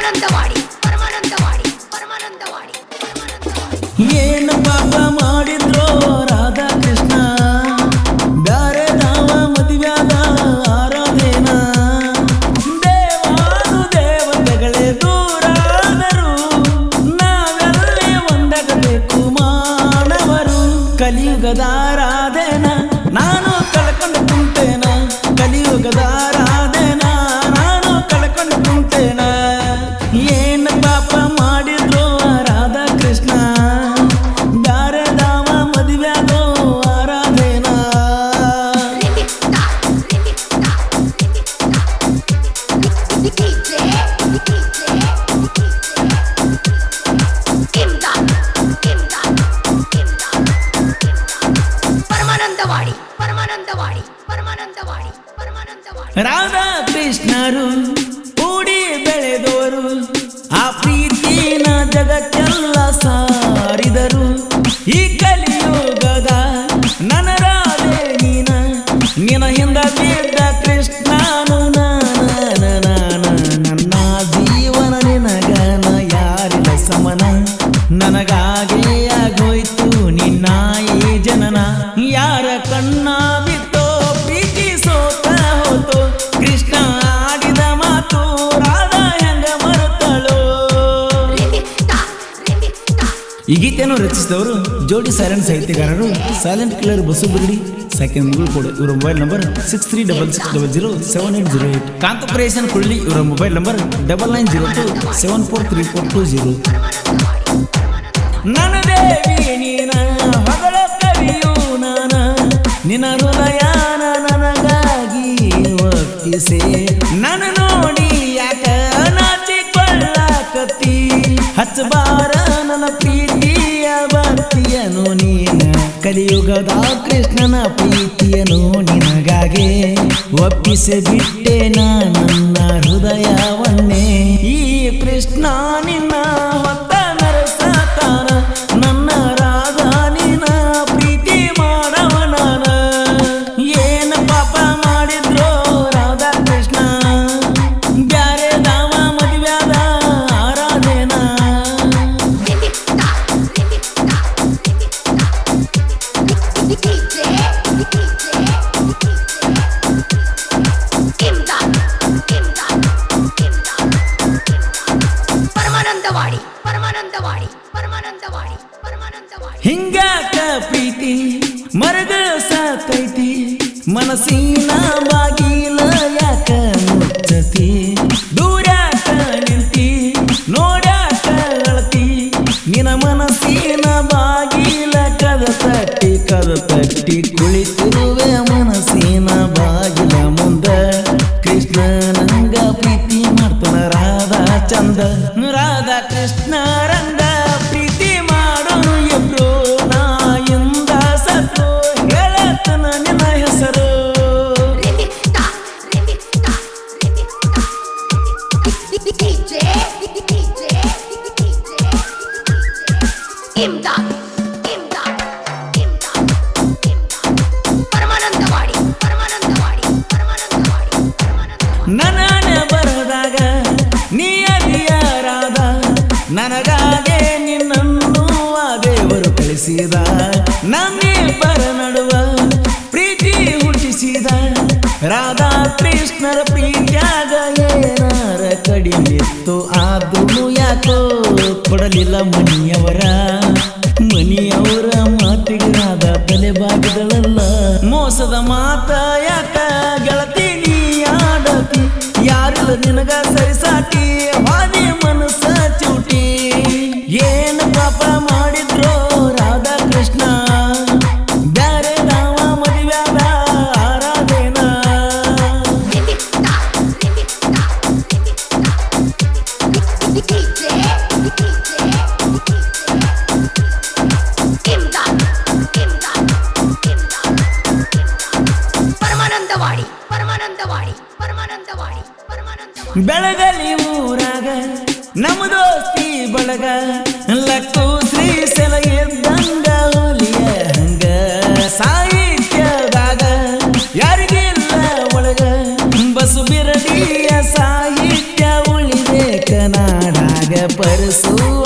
परमानंद वाडी परमानंद वाडी परमानंद वाडी परमानंद वाडी. ರಾಧಾ ಕೃಷ್ಣರು ಕೂಡಿ ಬೆಳೆದವರು ಆ ಪ್ರೀತಿನ ಜಗಕ್ಕೆಲ್ಲ ಸಾರಿದರು. ಈ ಕಲಿಯುಗದ ನನ್ನ ನೀನ ನಿನ ಹಿಂದ ಈ ಗೀತೆಯನ್ನು ರಚಿಸಿದವರು ಜೋಡಿ ಸೈಲೆಂಟ್ ಸಾಹಿತ್ಯಗಾರರು ಸೈಲೆಂಟ್ ಕಿಲ್ಲರ್ ಬಿಗಡಿ ಸೆಕೆಂಡ್ ಮುಗುಳು ಕೊಡು, ಇವರ mobile number six three double six double zero seven eight zero eight ಕಾಂತಪುರೇಶನ್ ಕೊಳ್ಳಿ, ಇವರ mobile number double nine zero two seven four three four two zero ನನ್ನ ದೇವಿ, ನೀನ ಕವಿಯು ನಾನ. ನಿನ್ನ ನನಗಾಗಿ ನನ್ನ ಹಚ್ಚಬಾರ ನನ್ನ ಪ್ರೀತಿಯ ಭಕ್ತಿಯನು ನೀನ. ಕಲಿಯುಗದ ಕೃಷ್ಣನ ಪ್ರೀತಿಯನು ನಿನಗಾಗೆ. ಒಪ್ಪಿಸಿ ಬಿಟ್ಟೆ ನನ್ನ ಹೃದಯವನ್ನೇ. ಈ ಕೃಷ್ಣ ನಿನ್ನ ಮನಸ್ಸಿನ ಬಾಗಿಲ ಯಾಕ ಮುಚ್ಚತಿ ದೂರಾಕ ನಿಂತಿ ನೋಡಾಕ ಅಳತಿ. ನಿನ ಮನಸ್ಸಿನ ಬಾಗಿಲ ಕದ ತಟ್ಟಿ ಕದ ತಟ್ಟಿ ಕುಳಿತಿರುವೆ ಮನಸ್ಸಿನ ಬಾಗಿಲ ಮುಂದ. ಕೃಷ್ಣ ನಂಗ ಪ್ರೀತಿ ಮಾಡ್ತಾನ ರಾಧಾ ಚಂದ ರಾಧಾ ಕೃಷ್ಣ ನನ್ನೇ ನಮ್ಮಿಬ್ಬರ ನಡುವ ಪ್ರೀತಿ ಹುಟ್ಟಿಸಿದ. ರಾಧಾ ಕೃಷ್ಣರ ಪ್ರೀತಿಯಾಗ ಏನಾರ ಕಡಿಮಿತ್ತು ಆದ್ರೂ ಯಾಕೋ ಕೊಡಲಿಲ್ಲ ಮನಿಯವರ ಮನಿಯವರ ಮಾತಿಗೆ ರಾಧ ತಲೆ ಬಾಗಿದಳಲ್ಲ. ಮೋಸದ ಮಾತ ಯಾಕ ಗೆಳತಿ ನೀ ಆಡತಿ? ಯಾರಿಲ್ಲ ನಿನಗ ಸರಿಸಾಟಿ? ಬೆಳಗಲಿ ಊರಾಗ, ನಮ್ಮ ದೋಸ್ತಿ ಬಳಗ. ಲಕ್ಕು ಶ್ರೀ ಸೆಲಗೆದ್ದಂಗ ಹೋಲಿಯ ಹಂಗ. ಸಾಹಿತ್ಯದಾಗ ಯಾರಿಗಿಲ್ಲ ಒಳಗ. ಬಸು ಬಿರಡಿಯ ಸಾಹಿತ್ಯ ಉಳಿಬೇಕನ ಅರಸು